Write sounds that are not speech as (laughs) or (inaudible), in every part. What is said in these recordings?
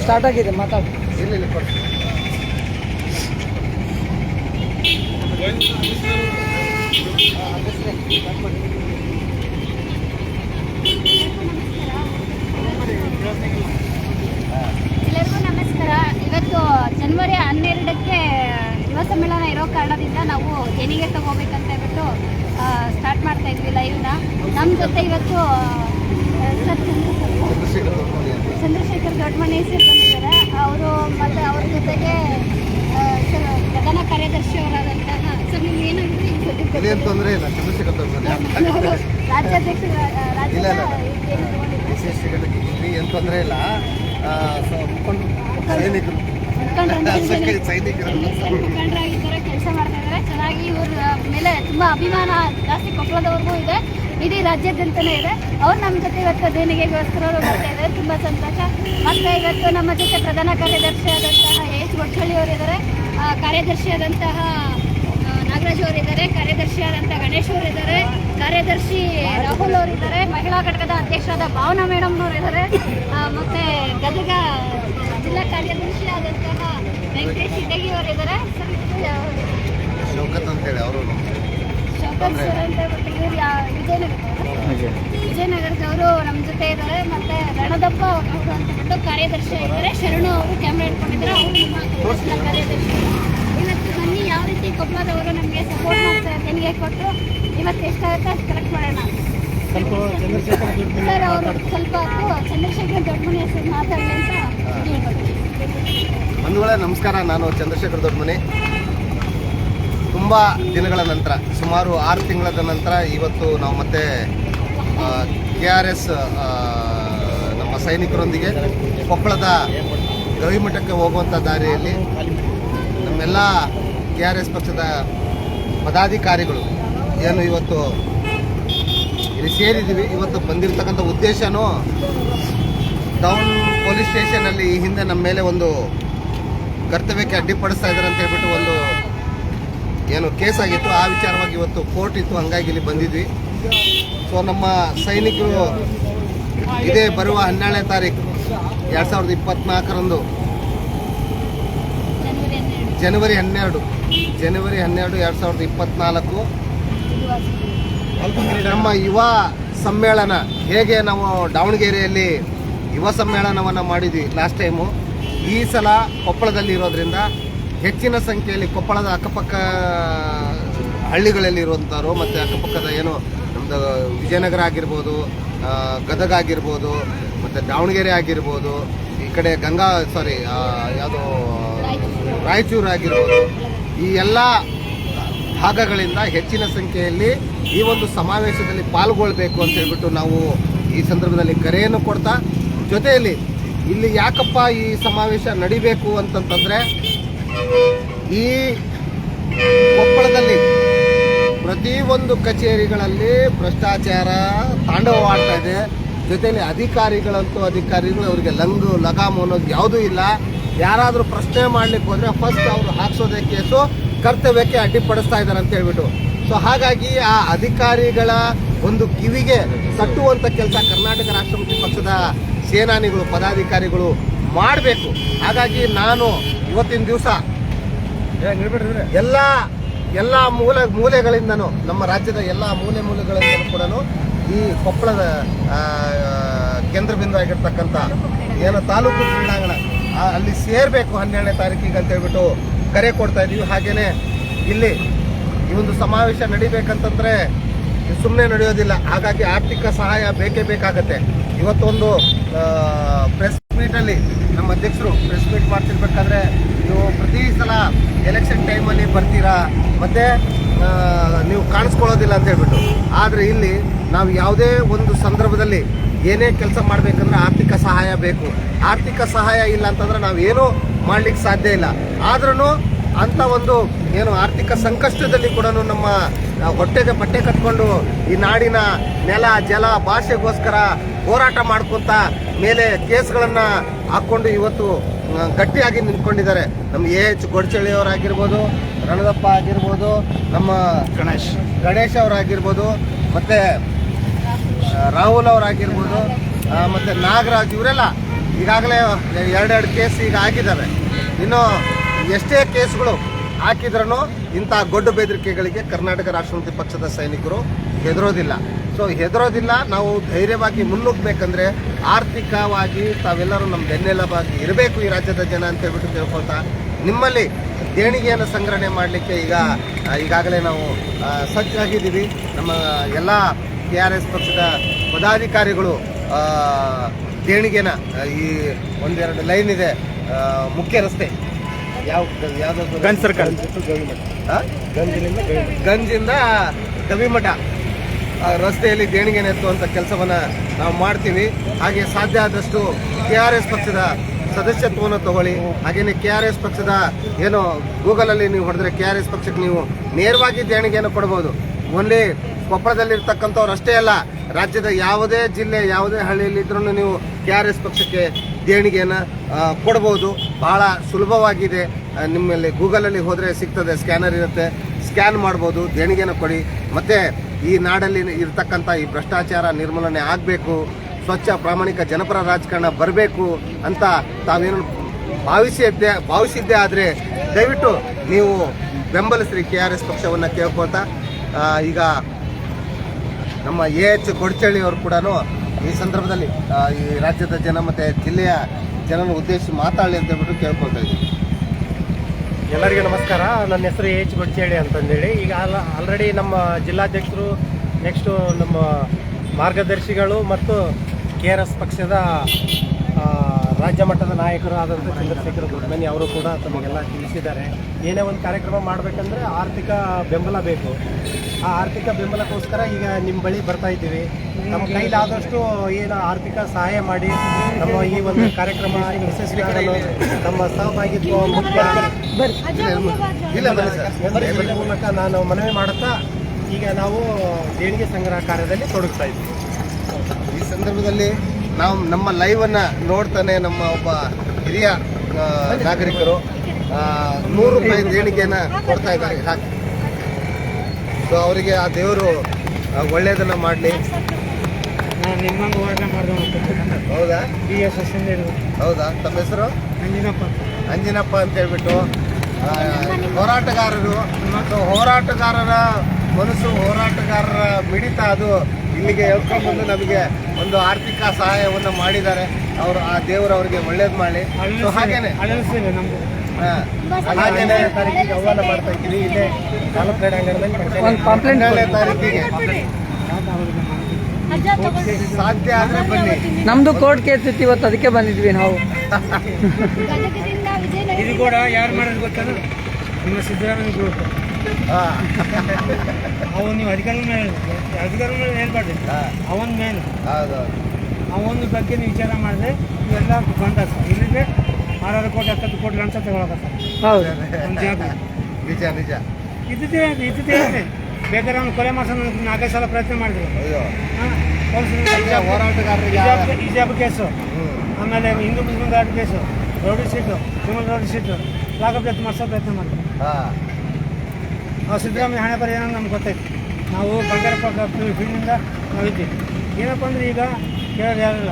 Start ಆಗಿದೆ, ಮಾತಾಡಿ. ಇಲ್ಲ ಇಲ್ಲ ಎಲ್ಲರಿಗೂ ನಮಸ್ಕಾರ. ಇವತ್ತು ಜನವರಿ ಹನ್ನೆರಡಕ್ಕೆ ಯುವ ಸಮ್ಮೇಳನ ಇರೋ ಕಾರಣದಿಂದ ನಾವು ಹೆಣಿಗೆ ತಗೋಬೇಕಂತ ಹೇಳ್ಬಿಟ್ಟು ಸ್ಟಾರ್ಟ್ ಮಾಡ್ತಾ ಇದ್ವಿ ಲೈವ್ನ ನಮ್ಮ ಜೊತೆ ಇವತ್ತು ಸರ್ ಚಂದ್ರಶೇಖರ್ ದೊಡ್ಡಮನೆ ಸರ್ ಬಂದಿದ್ದಾರೆ. ಅವರು ಮತ್ತು ಅವ್ರ ಜೊತೆಗೆ ಸರ್ ಪ್ರಧಾನ ಕಾರ್ಯದರ್ಶಿಯವರಾದಂತಹ ಸರ್ ನಿಮ್ಗೆ ಏನಾಗಿದೆ ಇದೇನು ತೊಂದರೆ ಇಲ್ಲ ಚಂದ್ರಶೇಖರ್ ದೊಡ್ಡಮನಿ (laughs) ರಾಜ್ಯದ ಇಲ್ಲ. ಏನು ತೊಂದರೆ ಇಲ್ಲ. ಸೈನಿಕರು. ಮುಖಂಡರು (laughs) ಮುಖಂಡರಾಗಿದ್ದಾರೆ ಕೆಲಸ ಮಾಡ್ತಾ ಇದ್ದಾರೆ. ಚೆನ್ನಾಗಿ ಇವ್ರ ಮೇಲೆ ತುಂಬಾ ಅಭಿಮಾನ ಜಾಸ್ತಿ ಕೊಪ್ಪಳದವರೆಗೂ ಇದೆ. ಇಡೀ ರಾಜ್ಯಾದ್ಯಂತನೇ ಇದೆ. ಅವ್ರು ನಮ್ಮ ಜೊತೆ ಇವತ್ತು ದೇಣಿಗೆಗೋಸ್ಕರ ಬರ್ತಾ ಇದ್ದಾರೆ. ತುಂಬ ಸಂತೋಷ. ಮತ್ತೆ ಇವತ್ತು ನಮ್ಮ ಜೊತೆ ಪ್ರಧಾನ ಕಾರ್ಯದರ್ಶಿ ಆದಂತಹ ಎಚ್ ಅವರು ಅವರಿದ್ದಾರೆ ಕಾರ್ಯದರ್ಶಿ ಆದಂತಹ ನಾಗರಾಜ್ ಅವರಿದ್ದಾರೆ ಕಾರ್ಯದರ್ಶಿ ಆದಂತಹ ಗಣೇಶ್ ಅವರಿದ್ದಾರೆ ಕಾರ್ಯದರ್ಶಿ ರಾಹುಲ್ ಅವರಿದ್ದಾರೆ ಮಹಿಳಾ ಘಟಕದ ಅಧ್ಯಕ್ಷರಾದ ಭಾವನಾ ಮೇಡಮ್ ಅವರಿದ್ದಾರೆ ಮತ್ತೆ ಗದಗ ಜಿಲ್ಲಾ ಕಾರ್ಯದರ್ಶಿ ಆದಂತಹ ವೆಂಕಟೇಶ್ ಇಟಗಿ ಅವರಿದ್ದಾರೆ ಸರ್ ಇದು ಯಾವ- ಶೌಕತ್ ಅಂತೇಳಿ ಅವರು ವಿಜಯನಗರ ವಿಜಯನಗರದವರು ನಮ್ಮ ಜೊತೆ ಇದ್ದಾರೆ. ಮತ್ತೆ ರಣದಪ್ಪ ಅವರು ಕಾರ್ಯದರ್ಶಿ ಇದ್ದಾರೆ. ಶರಣು ಅವರು ಕ್ಯಾಮ್ರಾ ಇಟ್ಕೊಂಡಿದ್ದಾರೆ ಅವರು ನಮ್ಮ ಕಾರ್ಯದರ್ಶಿ. ಇವತ್ತು ಬನ್ನಿ ಯಾವ ರೀತಿ ಕೊಪ್ಪಳದವರು ನಮಗೆ ಸಪೋರ್ಟ್ ಮಾಡ್ತಾರೆ ಕೊಟ್ಟರು ಕೊಟ್ಟು ಇವತ್ತು ಎಷ್ಟಾಗುತ್ತೆ ಅಷ್ಟು ಕಲೆಕ್ಟ್ ಮಾಡೋಣ. ಸರ್ ಅವರು ಸ್ವಲ್ಪ ಹೊತ್ತು ಚಂದ್ರಶೇಖರ್ ದೊಡ್ಡಮನಿ ಹೆಸರು ಮಾತಾಡಲಿ ಅಂತ ಹೇಳ್ಕೊಡ್ತೀನಿ ಬಂಧುಗಳೇ ನಮಸ್ಕಾರ. ನಾನು ಚಂದ್ರಶೇಖರ್ ದೊಡ್ಡಮನಿ ತುಂಬ ದಿನಗಳ ನಂತರ, ಸುಮಾರು ಆರು ತಿಂಗಳ ನಂತರ ಇವತ್ತು ನಾವು ಮತ್ತೆ ಕೆ ಆರ್ ಎಸ್ ನಮ್ಮ ಸೈನಿಕರೊಂದಿಗೆ ಕೊಪ್ಪಳದ ಗವಿಮಠಕ್ಕೆ ಹೋಗುವಂಥ ದಾರಿಯಲ್ಲಿ ನಮ್ಮೆಲ್ಲ ಕೆ ಆರ್ ಎಸ್ ಪಕ್ಷದ ಪದಾಧಿಕಾರಿಗಳು ಏನು ಇವತ್ತು ಇಲ್ಲಿ ಸೇರಿದ್ದೀವಿ. ಇವತ್ತು ಬಂದಿರತಕ್ಕಂಥ ಉದ್ದೇಶನೂ ಟೌನ್ ಪೊಲೀಸ್ ಸ್ಟೇಷನಲ್ಲಿ ಈ ಹಿಂದೆ ನಮ್ಮ ಮೇಲೆ ಒಂದು ಕರ್ತವ್ಯಕ್ಕೆ ಅಡ್ಡಿಪಡಿಸ್ತಾ ಇದ್ದಾರೆ ಅಂತ ಹೇಳ್ಬಿಟ್ಟು ಒಂದು ಏನು ಕೇಸ್ ಆಗಿತ್ತು ಆ ವಿಚಾರವಾಗಿ ಇವತ್ತು ಕೋರ್ಟ್ ಇತ್ತು, ಹಂಗಾಗಿ ಇಲ್ಲಿ ಬಂದಿದ್ವಿ. ಸೊ ನಮ್ಮ ಸೈನಿಕರು ಇದೇ ಬರುವ ಹನ್ನೆರಡನೇ ತಾರೀಕು ಎರಡು ಸಾವಿರದ ಇಪ್ಪತ್ನಾಲ್ಕರಂದು. ಜನವರಿ ಹನ್ನೆರಡು ಜನವರಿ ಹನ್ನೆರಡು, ಎರಡು ಸಾವಿರದ ಇಪ್ಪತ್ನಾಲ್ಕು. ನಮ್ಮ ಯುವ ಸಮ್ಮೇಳನ, ಹೇಗೆ ನಾವು ದಾವಣಗೆರೆಯಲ್ಲಿ ಯುವ ಸಮ್ಮೇಳನವನ್ನು ಮಾಡಿದ್ವಿ ಲಾಸ್ಟ್ ಟೈಮು, ಈ ಸಲ ಕೊಪ್ಪಳದಲ್ಲಿ ಇರೋದ್ರಿಂದ ಹೆಚ್ಚಿನ ಸಂಖ್ಯೆಯಲ್ಲಿ ಕೊಪ್ಪಳದ ಅಕ್ಕಪಕ್ಕ ಹಳ್ಳಿಗಳಲ್ಲಿ ಇರುವಂಥವ್ರು ಮತ್ತು ಅಕ್ಕಪಕ್ಕದ ಏನು ನಮ್ಮದು ವಿಜಯನಗರ ಆಗಿರ್ಬೋದು ಗದಗ ಆಗಿರ್ಬೋದು, ಮತ್ತು ದಾವಣಗೆರೆ ಆಗಿರ್ಬೋದು, ಈ ಕಡೆ ಗಂಗಾ ಸಾರಿ ಯಾವುದು ರಾಯಚೂರು ಆಗಿರ್ಬೋದು, ಈ ಎಲ್ಲ ಭಾಗಗಳಿಂದ ಹೆಚ್ಚಿನ ಸಂಖ್ಯೆಯಲ್ಲಿ ಈ ಒಂದು ಸಮಾವೇಶದಲ್ಲಿ ಪಾಲ್ಗೊಳ್ಬೇಕು ಅಂತ ಹೇಳ್ಬಿಟ್ಟು ನಾವು ಈ ಸಂದರ್ಭದಲ್ಲಿ ಕರೆಯನ್ನು ಕೊಡ್ತಾ, ಜೊತೆಯಲ್ಲಿ ಇಲ್ಲಿ ಯಾಕಪ್ಪ ಈ ಸಮಾವೇಶ ನಡಿಬೇಕು ಅಂತಂತಂದ್ರೆ ಈ ಕೊಪ್ಪಳದಲ್ಲಿ ಪ್ರತಿಯೊಂದು ಕಚೇರಿಗಳಲ್ಲಿ ಭ್ರಷ್ಟಾಚಾರ ತಾಂಡವವಾಡ್ತಾ ಇದೆ. ಜೊತೆಯಲ್ಲಿ ಅಧಿಕಾರಿಗಳಂತೂ ಅಧಿಕಾರಿಗಳು, ಅವರಿಗೆ ಲಂಗು, ಲಗಾಮು ಅನ್ನೋದು ಯಾವುದೂ ಇಲ್ಲ. ಯಾರಾದರೂ ಪ್ರಶ್ನೆ ಮಾಡ್ಲಿಕ್ಕೆ ಹೋದರೆ ಫಸ್ಟ್ ಅವರು ಹಾಕ್ಸೋದೇ ಕೇಸು, ಕರ್ತವ್ಯಕ್ಕೆ ಅಡ್ಡಿಪಡಿಸ್ತಾ ಇದ್ದಾರೆ ಅಂತ ಹೇಳ್ಬಿಟ್ಟು. ಸೊ ಹಾಗಾಗಿ ಆ ಅಧಿಕಾರಿಗಳ ಒಂದು ಕಿವಿಗೆ ತಟ್ಟುವಂಥ ಕೆಲಸ ಕರ್ನಾಟಕ ರಾಷ್ಟ್ರಪತಿ ಪಕ್ಷದ ಸೇನಾನಿಗಳು, ಪದಾಧಿಕಾರಿಗಳು ಮಾಡಬೇಕು. ಹಾಗಾಗಿ ನಾನು ಇವತ್ತಿನ ದಿವಸ ಎಲ್ಲ ಎಲ್ಲ ಮೂಲೆ, ಮೂಲೆಗಳಿಂದನೂ, ನಮ್ಮ ರಾಜ್ಯದ ಎಲ್ಲ ಮೂಲೆ ಮೂಲೆಗಳಿಂದಲೂ ಕೂಡ ಈ ಕೊಪ್ಪಳದ ಕೇಂದ್ರ ಬಿಂದು ಆಗಿರ್ತಕ್ಕಂಥ ಏನು ತಾಲೂಕು ಕ್ರೀಡಾಂಗಣ ಅಲ್ಲಿ ಸೇರಬೇಕು ಹನ್ನೆರಡನೇ ತಾರೀಕಿಗೆ ಅಂತ ಹೇಳ್ಬಿಟ್ಟು ಕರೆ ಕೊಡ್ತಾ ಇದೀವಿ. ಹಾಗೇನೆ ಇಲ್ಲಿ ಈ ಒಂದು ಸಮಾವೇಶ ನಡಿಬೇಕಂತಂದ್ರೆ ಸುಮ್ಮನೆ ನಡೆಯೋದಿಲ್ಲ. ಹಾಗಾಗಿ ಆರ್ಥಿಕ ಸಹಾಯ ಬೇಕೇ ಬೇಕಾಗತ್ತೆ. ಇವತ್ತೊಂದು ಪ್ರೆಸ್ ಮೀಟಲ್ಲಿ ನಮ್ಮ ಅಧ್ಯಕ್ಷರು ಪ್ರೆಸ್ ಮೀಟ್ ಮಾಡ್ತಿರ್ಬೇಕಾದ್ರೆ ನೀವು ಪ್ರತಿ ಸಲ ಎಲೆಕ್ಷನ್ ಟೈಮಲ್ಲಿ ಬರ್ತೀರಾ? ಮತ್ತು ನೀವು ಕಾಣಿಸ್ಕೊಳ್ಳೋದಿಲ್ಲ ಅಂತ ಹೇಳ್ಬಿಟ್ಟು. ಆದರೆ ಇಲ್ಲಿ ನಾವು ಯಾವುದೇ ಒಂದು ಸಂದರ್ಭದಲ್ಲಿ ಏನೇ ಕೆಲಸ ಮಾಡಬೇಕಂದ್ರೆ ಆರ್ಥಿಕ ಸಹಾಯ ಬೇಕು. ಆರ್ಥಿಕ ಸಹಾಯ ಇಲ್ಲ ಅಂತಂದ್ರೆ ನಾವು ಏನೂ ಮಾಡ್ಲಿಕ್ಕೆ ಸಾಧ್ಯ ಇಲ್ಲ. ಆದ್ರೂ ಅಂಥ ಒಂದು ಏನು ಆರ್ಥಿಕ ಸಂಕಷ್ಟದಲ್ಲಿ ಕೂಡ ನಮ್ಮ ಹೊಟ್ಟೆಗೆ ಬಟ್ಟೆ ಕಟ್ಕೊಂಡು ಈ ನಾಡಿನ ನೆಲ, ಜಲ, ಭಾಷೆಗೋಸ್ಕರ ಹೋರಾಟ ಮಾಡ್ಕೊಂತ ಮೇಲೆ ಕೇಸ್ಗಳನ್ನು ಹಾಕೊಂಡು ಇವತ್ತು ಗಟ್ಟಿಯಾಗಿ ನಿಂತ್ಕೊಂಡಿದ್ದಾರೆ. ನಮ್ಮ ಎ ಎಚ್ ಗೊಡ್ಚಳ್ಳಿ ಅವರಾಗಿರ್ಬೋದು ರಣದಪ್ಪ ಆಗಿರ್ಬೋದು ನಮ್ಮ ಗಣೇಶ್. ಗಣೇಶ್ ಅವರಾಗಿರ್ಬೋದು ಮತ್ತೆ ರಾಹುಲ್ ಅವರಾಗಿರ್ಬೋದು ಮತ್ತು ನಾಗರಾಜ್ ಇವರೆಲ್ಲ ಈಗಾಗಲೇ ಎರಡೆರಡು ಕೇಸ್ ಈಗ ಆಗಿದ್ದಾವೆ. ಇನ್ನು ಎಷ್ಟೇ ಕೇಸ್ಗಳು ಹಾಕಿದ್ರೂ ಇಂಥ ಗೊಡ್ಡು ಬೆದರಿಕೆಗಳಿಗೆ ಕರ್ನಾಟಕ ರಾಷ್ಟ್ರಪತಿ ಪಕ್ಷದ ಸೈನಿಕರು ಹೆದರೋದಿಲ್ಲ. ಸೊ ಹೆದರೋದಿಲ್ಲ ನಾವು ಧೈರ್ಯವಾಗಿ ಮುನ್ನುಗ್ಬೇಕಂದ್ರೆ ಆರ್ಥಿಕವಾಗಿ ತಾವೆಲ್ಲರೂ ನಮ್ಮ ಬೆನ್ನೆಲುಬಾಗಿ ಇರಬೇಕು ಈ ರಾಜ್ಯದ ಜನ ಅಂತ ಹೇಳ್ಬಿಟ್ಟು ತಿಳ್ಕೊಳ್ತಾ ನಿಮ್ಮಲ್ಲಿ ದೇಣಿಗೆಯನ್ನು ಸಂಗ್ರಹಣೆ ಮಾಡಲಿಕ್ಕೆ ಈಗ ಈಗಾಗಲೇ ನಾವು ಸಜ್ಜಾಗಿದ್ದೀವಿ. ನಮ್ಮ ಎಲ್ಲ ಕೆ ಆರ್ ಎಸ್ ಪಕ್ಷದ ಪದಾಧಿಕಾರಿಗಳು ದೇಣಿಗೆನ ಈ ಒಂದೆರಡು ಲೈನ್ ಇದೆ ಮುಖ್ಯ ರಸ್ತೆ. ಯಾವ ಯಾವುದಾದ್ರು ಗಂಜ್ ಸರ್ಕಲ್. ಗಂಜಿನಿಂದ ಗಂಜಿಂದ ಗವಿಮಠ. ರಸ್ತೆಯಲ್ಲಿ ದೇಣಿಗೆ ನೆತ್ತುವಂಥ ಕೆಲಸವನ್ನು ನಾವು ಮಾಡ್ತೀವಿ. ಹಾಗೆ ಸಾಧ್ಯ ಆದಷ್ಟು ಕೆ ಆರ್ ಎಸ್ ಪಕ್ಷದ ಸದಸ್ಯತ್ವವನ್ನು ತಗೊಳ್ಳಿ. ಹಾಗೆಯೇ ಕೆ ಆರ್ ಎಸ್ ಪಕ್ಷದ ಏನು ಗೂಗಲಲ್ಲಿ ನೀವು ಹೊಡೆದ್ರೆ ಕೆ ಆರ್ ಎಸ್ ಪಕ್ಷಕ್ಕೆ ನೀವು ನೇರವಾಗಿ ದೇಣಿಗೆಯನ್ನು ಕೊಡ್ಬೋದು. ಓನ್ಲಿ ಕೊಪ್ಪಳದಲ್ಲಿರ್ತಕ್ಕಂಥವ್ರು ಅಷ್ಟೇ ಅಲ್ಲ, ರಾಜ್ಯದ ಯಾವುದೇ ಜಿಲ್ಲೆ, ಯಾವುದೇ ಹಳ್ಳಿಯಲ್ಲಿ ಇದ್ರೂ ನೀವು ಕೆ ಆರ್ ಎಸ್ ಪಕ್ಷಕ್ಕೆ ದೇಣಿಗೆಯನ್ನು ಕೊಡ್ಬೋದು. ಬಹಳ ಸುಲಭವಾಗಿದೆ. ನಿಮ್ಮಲ್ಲಿ ಗೂಗಲಲ್ಲಿ ಹೋದರೆ ಸಿಗ್ತದೆ, ಸ್ಕ್ಯಾನರ್ ಇರುತ್ತೆ. ಸ್ಕ್ಯಾನ್ ಮಾಡ್ಬೋದು ದೇಣಿಗೆನ ಕೊಡಿ. ಮತ್ತೆ ಈ ನಾಡಲ್ಲಿ ಇರತಕ್ಕಂಥ ಈ ಭ್ರಷ್ಟಾಚಾರ ನಿರ್ಮೂಲನೆ ಆಗಬೇಕು, ಸ್ವಚ್ಛ ಪ್ರಾಮಾಣಿಕ ಜನಪರ ರಾಜಕಾರಣ ಬರಬೇಕು ಅಂತ ತಾವೇನು ಭಾವಿಸಿದ್ದೆ ಭಾವಿಸಿದ್ದೆ ಆದರೆ ದಯವಿಟ್ಟು ನೀವು ಬೆಂಬಲಿಸ್ರಿ ಕೆ ಆರ್ ಎಸ್ ಪಕ್ಷವನ್ನು ಕೇಳ್ಕೊಳ್ತಾ. ಈಗ ನಮ್ಮ ಎ ಎಚ್ ಅವರು ಕೂಡ ಈ ಸಂದರ್ಭದಲ್ಲಿ ಈ ರಾಜ್ಯದ ಜನ ಮತ್ತು ಜಿಲ್ಲೆಯ ಜನನ ಉದ್ದೇಶಿಸಿ ಮಾತಾಡಲಿ ಅಂತ ಹೇಳ್ಬಿಟ್ಟು ಕೇಳ್ಕೊಳ್ತಾ ಇದ್ದೀವಿ ಎಲ್ಲರಿಗೂ ನಮಸ್ಕಾರ. ನನ್ನ ಹೆಸರು ಎಚ್ ಗೊಡ್ಚೇಳಿ ಅಂತಂದೇಳಿ. ಈಗ ಆಲ್ರೆಡಿ ನಮ್ಮ ಜಿಲ್ಲಾಧ್ಯಕ್ಷರು ನೆಕ್ಸ್ಟು ನಮ್ಮ ಮಾರ್ಗದರ್ಶಿಗಳು ಮತ್ತು ಕೆ ಆರ್ ಎಸ್ ಪಕ್ಷದ ರಾಜ್ಯ ಮಟ್ಟದ ನಾಯಕರು ಆದಂಥ ಚಂದ್ರಶೇಖರ ದೊಡ್ಡಮನಿ ಅವರು ಕೂಡ ತಮಗೆಲ್ಲ ತಿಳಿಸಿದ್ದಾರೆ. ಏನೇ ಒಂದು ಕಾರ್ಯಕ್ರಮ ಮಾಡಬೇಕಂದ್ರೆ ಆರ್ಥಿಕ ಬೆಂಬಲ ಬೇಕು. ಆ ಆರ್ಥಿಕ ಬೆಂಬಲಕ್ಕೋಸ್ಕರ ಈಗ ನಿಮ್ಮ ಬಳಿ ಬರ್ತಾ ಇದ್ದೀವಿ. ನಮ್ಮ ಕೈಲಾದಷ್ಟು ಏನು ಆರ್ಥಿಕ ಸಹಾಯ ಮಾಡಿ, ನಮ್ಮ ಈ ಒಂದು ಕಾರ್ಯಕ್ರಮ ಯಶಸ್ವಿ ನಮ್ಮ ಸಹಭಾಗಿತ್ವ ಮುಖ್ಯ ಇಲ್ಲ ಬನ್ನಿ ಮೂಲಕ ನಾನು ಮನವಿ ಮಾಡುತ್ತಾ ಈಗ ನಾವು ದೇಣಿಗೆ ಸಂಗ್ರಹ ಕಾರ್ಯದಲ್ಲಿ ತೊಡಗ್ತಾ ಇದ್ದೀವಿ ಈ ಸಂದರ್ಭದಲ್ಲಿ ನಾವು ನಮ್ಮ ಲೈವ್ ಅನ್ನ ನೋಡ್ತಾನೆ ನಮ್ಮ ಒಬ್ಬ ಹಿರಿಯ ನಾಗರಿಕರು ನೂರು ರೂಪಾಯಿ ದೇಣಿಗೆಯನ್ನ ಕೊಡ್ತಾ ಇದ್ದಾರೆ ಹಾಕಿ ಸೊ ಅವರಿಗೆ ಆ ದೇವರು ಒಳ್ಳೆಯದನ್ನು ಒಳ್ಳೇದನ್ನ ಮಾಡಲಿ ಹೌದಾ ಬಿ ಎಸ್ ಎಸ್ ಹೌದಾ ತಮ್ಮ ಹೆಸರು ಅಂಜಿನಪ್ಪ ಅಂಜಿನಪ್ಪ ಅಂತ ಹೇಳ್ಬಿಟ್ಟು ಹೋರಾಟಗಾರರು. ಮತ್ತು ಹೋರಾಟಗಾರರ ಮನಸ್ಸು ಹೋರಾಟಗಾರರ ಮಿಡಿತ ಅದು. ಇಲ್ಲಿಗೆ ಎಳ್ಕೊಂಡ್ಬಂದು ನಮಗೆ ಒಂದು ಆರ್ಥಿಕ ಸಹಾಯವನ್ನು ಮಾಡಿದ್ದಾರೆ. ಅವರು ಆ ದೇವರು ಅವರಿಗೆ ಒಳ್ಳೇದು ಮಾಡಿ ಸೊ ಹಾಗೇನೆ. ತಾರೀಕಿಗೆ ಆಹ್ವಾನ ಮಾಡ್ತಾ ಇದ್ದೀವಿ ಇಲ್ಲೇ ತಾಲೂಕು ಕ್ರೀಡಾಂಗಣದಲ್ಲಿ ಹನ್ನೆರಡನೇ ತಾರೀಕಿಗೆ. ಸಾಧ್ಯ ಆದ್ರೆ ಬನ್ನಿ. ನಮ್ದು ಕೋರ್ಟ್ ಕೇಸ್ ಇತ್ತು ಇವತ್ತು ಅದಕ್ಕೆ ಬಂದಿದ್ವಿ ನಾವು. (laughs) ಇದು ಕೂಡ ಯಾರು ಮಾಡೋದು ಗೊತ್ತಲ್ಲ ನಿಮ್ಮ ಸಿದ್ದರಾಮಯ್ಯ ಗ್ರೂಪ್. ಹಾ, ಅವನು ನೀವು ಅಧಿಕಾರ ಮೇಲೆ ಅಧಿಕಾರ ಮೇಲೆ ಹೇಳ್ಬಾರ್ದು. ಹಾ, ಅವನ ಮೇನ್ ಹೌದು ಅವನ ಬಗ್ಗೆ ನೀವು ವಿಚಾರ ಮಾಡಿದ್ರೆ ಇವೆಲ್ಲ ಬಂದ ಇಲ್ಲಿಗೆ ಆರಾರು ಕೋಟಿ ಹತ್ತತ್ತು ಕೋಟಿ ಲಂಚ ತಗೊಳಕತ್ತ ಹೌದು. ಒಂದು ಜಾಗ. ನಿಜ ನಿಜ. ಇದ್ದಿದ್ದೇ ಇದ್ದಿದ್ದೇ ಬೇಕಾದ್ರೆ ಅವ್ನು ಕೊಲೆ ಮಾಡ್ಸೋಣ ನಾಲ್ಕೈದು ಸಲ ಪ್ರಯತ್ನ ಮಾಡಿದ್ರು. ಅಯ್ಯೋ. ಹಾಂ ಪೊಲೀಸರು ಈಗ ಹಿಜಾಬ್- ಹೋರಾಟಗಾರರಿಗೆ ಯಾವ- ಹಿಜಾಬ್ ಹಿಜಾಬ್ ಕೇಸು. ಆಮೇಲೆ Hindu Muslim guard case. Rowdy sheet criminal rowdy sheet lockup death ಮಾಡಿಸೋ ಪ್ರಯತ್ನ ಮಾಡಿದ್ರು ಹಾಂ. ನಾವು ಸಿದ್ದರಾಮಯ್ಯ ಹಣೆ ಬರ ಏನೋ ನಮ್ಗೆ ಗೊತ್ತೈತಿ. ನಾವು ಬಂಗಾರಪ್ಪ ಫೀಲ್ಡಿಂದ ನಾವಿದ್ದೀವಿ. ಏನಪ್ಪ ಅಂದ್ರೆ ಈಗ ಕೇಳೋದು ಯಾರಿಲ್ಲ.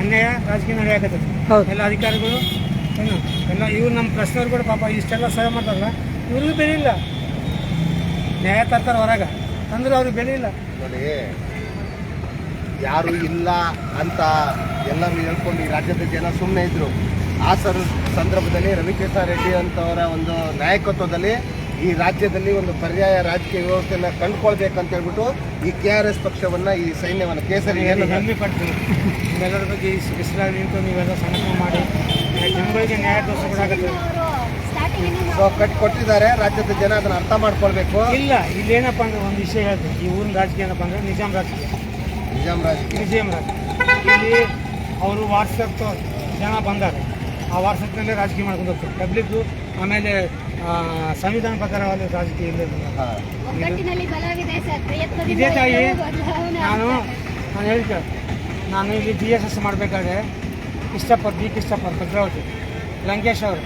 ಅನ್ಯಾಯ ರಾಜಕೀಯ ನಡೆಯಾಕತ್ತೈತಿ ಹೌದು. ಎಲ್ಲ ಅಧಿಕಾರಿಗಳು ಏನು ಎಲ್ಲ ಇವ್ರು ನಮ್ಮ ಪ್ರಶ್ನೆಯವ್ರು ಕೂಡ ಪಾಪ ಇಷ್ಟೆಲ್ಲ ಸಹಾಯ ಮಾಡ್ತಾರಲ್ಲ ಇವ್ರಿಗೂ ಬೆಲೆ ಇಲ್ಲ. ನ್ಯಾಯ ತರ್ತಾರೆ ಹೊರಗೆ. ಅಂದ್ರೆ ಅವ್ರಿಗೆ ಬೆಲೆ ಇಲ್ಲ. ನೋಡಿ ಯಾರು ಇಲ್ಲ ಅಂತ ಎಲ್ಲರೂ ಹೇಳ್ಕೊಂಡು ಈ ರಾಜ್ಯದ ಜನ ಸುಮ್ಮನೆ ಇದ್ರು. ಆ ಸರ್ ಸಂದರ್ಭದಲ್ಲಿ ರವಿಕೃಷ್ಣ ರೆಡ್ಡಿ ಅಂತವರ ಒಂದು ನಾಯಕತ್ವದಲ್ಲಿ ಈ ರಾಜ್ಯದಲ್ಲಿ ಒಂದು ಪರ್ಯಾಯ ರಾಜಕೀಯ ವ್ಯವಸ್ಥೆಯನ್ನು ಕಂಡುಕೊಳ್ಬೇಕಂತ ಹೇಳ್ಬಿಟ್ಟು ಈ ಕೆ ಆರ್ ಎಸ್ ಪಕ್ಷವನ್ನು ಈ ಸೈನ್ಯವನ್ನು ಕೇಸರಿ ಏನು ನಂಬಿ ಪಡ್ತೀವಿ. ಇವೆಲ್ಲರ ಬಗ್ಗೆ ಬಿಸಿಲಾಗಿ ನಿಂತು ನೀವೆಲ್ಲ ಸಂಘಟನೆ ಮಾಡಿ. ಜನಗಳಿಗೆ ನ್ಯಾಯ ಸ್ಟಾರ್ಟಿಂಗ್ ಸೊ ಕಟ್ ಕೊಟ್ಟಿದ್ದಾರೆ. ರಾಜ್ಯದ ಜನ ಅದನ್ನು ಅರ್ಥ ಮಾಡ್ಕೊಳ್ಬೇಕು. ಇಲ್ಲ ಇಲ್ಲೇನಪ್ಪ ಅಂದ್ರೆ ಒಂದು ವಿಷಯ ಹೇಳ್ತೀನಿ. ಈ ಊರಿನ ರಾಜಕೀಯ ಏನಪ್ಪ ಅಂದ್ರೆ ನಿಜಾಮ್ ರಾಜಕೀಯ. ನಿಜಾಮ್ ರಾಜಕೀಯ. ನಿಜಾಮ್ ರಾಜಕೀಯ. ಇಲ್ಲಿ ಅವರು ವಾಟ್ಸಪ್ ಜನ ಬಂದಾಗ ಆ ವಾಟ್ಸಪ್ನಲ್ಲೇ ರಾಜಕೀಯ ಮಾಡ್ಕೊಂಡು ಹೋಗ್ತಾರೆ. ಪಬ್ಲಿಕ್ಕು ಆಮೇಲೆ ಆ, ಸಂವಿಧಾನ ಪ್ರಕಾರವಾದ ರಾಜಕೀಯ ಇಲ್ಲ ಇದೇ ತಾಯಿ ನಾನು. ನಾನು ಹೇಳ್ತೇನೆ. ನಾನು ಇಲ್ಲಿ ಜಿ ಎಸ್ ಎಸ್ ಮಾಡಬೇಕಾದ್ರೆ ಇಷ್ಟಪಟ್ಟು ಡಿ ಇಷ್ಟಪಟ್ಟು ಭದ್ರಾವತಿ ಲಂಕೇಶ್ ಅವರು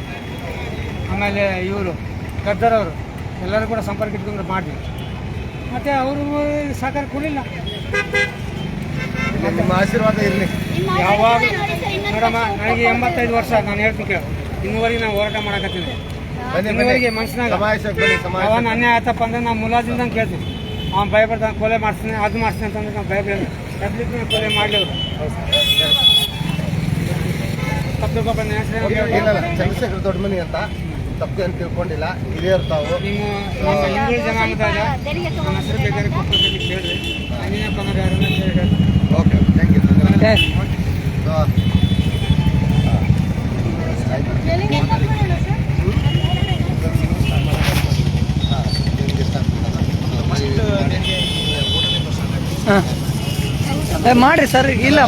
ಆಮೇಲೆ ಇವರು ಗದ್ದರ್ ಅವರು ಎಲ್ಲರೂ ಕೂಡ ಸಂಪರ್ಕ ಇಟ್ಕೊಂಡು ಮಾಡಿದ್ವಿ ಮತ್ತು ಅವರು ಸಹಕಾರ ಕೊಡಲಿಲ್ಲ. ನಿಮ್ಮ ಆಶೀರ್ವಾದ ಇರಲಿ. ಯಾವಾಗ? ನೋಡಮ್ಮ ನನಗೆ ಎಂಬತ್ತೈದು ವರ್ಷ ನಾನು ಹೇಳ್ತೀನಿ ಕೇಳು. ಇನ್ನುವರೆಗೆ ನಾನು ಹೋರಾಟ ಮಾಡಕತ್ತೀನಿ. ಇನ್ನುವರೆಗೆ ಬನ್ನಿ ಅವನ ಅನ್ಯಾಯ ಆಯ್ತಪ್ಪ ಅಂದ್ರೆ ನಾವು ಮುಲಾಜಿಂದ ಕೇಳ್ತೀನಿ. ಅವ್ನು ಭಯಪಡ್ತಾನೆ ಕೊಲೆ ಮಾಡಿಸ್ತೀನಿ ಅದು ಮಾಡಿಸ್ತೀನಿ ಅಂತಂದ್ರೆ ನಾವು ಭಯಪಡ ಎದ್ಲಿಕ್ಕೆ ಕೊಲೆ ಮಾಡಲಿ ಅವರು. ತಪ್ಪು ಚಂದ್ರಶೇಖರ್ ದೊಡ್ಡಮನಿ ಅಂತ. ತಪ್ಪು ಅಂತ ತಿಳ್ಕೊಂಡಿಲ್ಲ. ಹಿರಿಯರು ತಾವು. ನಿಮ್ಮ ಹಿಂದೂ ಜನಾಂಗದಾಗ ಕೇಳಿರಿ. ಮಾಡ್ರಿ ಸರ್ ಇಲ್ಲ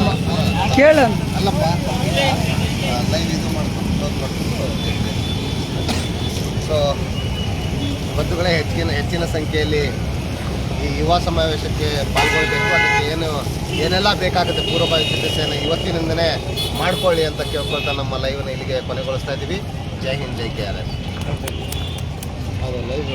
ಕೇಳು ಅಲ್ಲಪ್ಪ ಲೈವ್ ಇದು ಮಾಡ್ಕೊಂಡು ಸೊ ಬಂಧುಗಳೇ ಹೆಚ್ಚಿನ ಹೆಚ್ಚಿನ ಸಂಖ್ಯೆಯಲ್ಲಿ ಈ ಯುವ ಸಮಾವೇಶಕ್ಕೆ ಪಾಲ್ಗೊಳ್ಬೇಕು. ಅದಕ್ಕೆ ಏನು ಏನೆಲ್ಲ ಬೇಕಾಗುತ್ತೆ ಪೂರ್ವಭಾವಿ ಸಿದ್ಧತೆಯನ್ನು ಇವತ್ತಿನಿಂದನೇ ಮಾಡ್ಕೊಳ್ಳಿ ಅಂತ ಕೇಳ್ಕೊಳ್ತಾ ನಮ್ಮ ಲೈವ್ನ ಇಲ್ಲಿಗೆ ಕೊನೆಗೊಳಿಸ್ತಾ ಇದ್ದೀವಿ. ಜೈ ಹಿಂದ್ ಜೈ ಕೆ ಆರ್ ಎಸ್. ಅದು ಲೈವ್